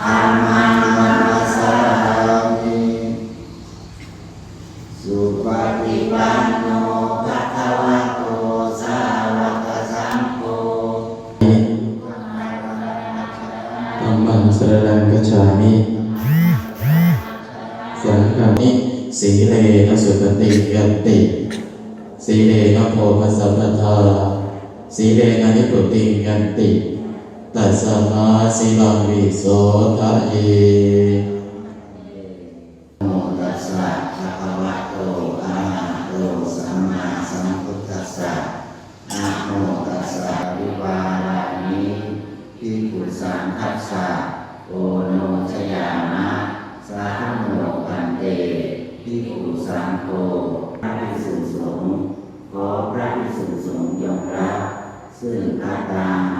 ธัมมังวรัสสามิสุปฏิปันโนภะคะวะโตสาวกสังโฆธัมมังสรณังกัจฉามิสังฆามิสีเลนะสุปฏิยันติ สีเลนะโพมสัมปทาสีเลนะนิพุติยันติ ตัสสมาสีลังวิโสทะเยโมตัสสะภะคะวะโตอะระหะโตสัมมาสัมพุทธัสสะนะโมตัสสะวิวารานิภิกุสังคัสสะโอโนชยามะสาโนปันเตภิกุสังโฆพระภิกษุสงฆ์ขอพระภิกษุสงฆ์ยอมรับซึ่งพระตาห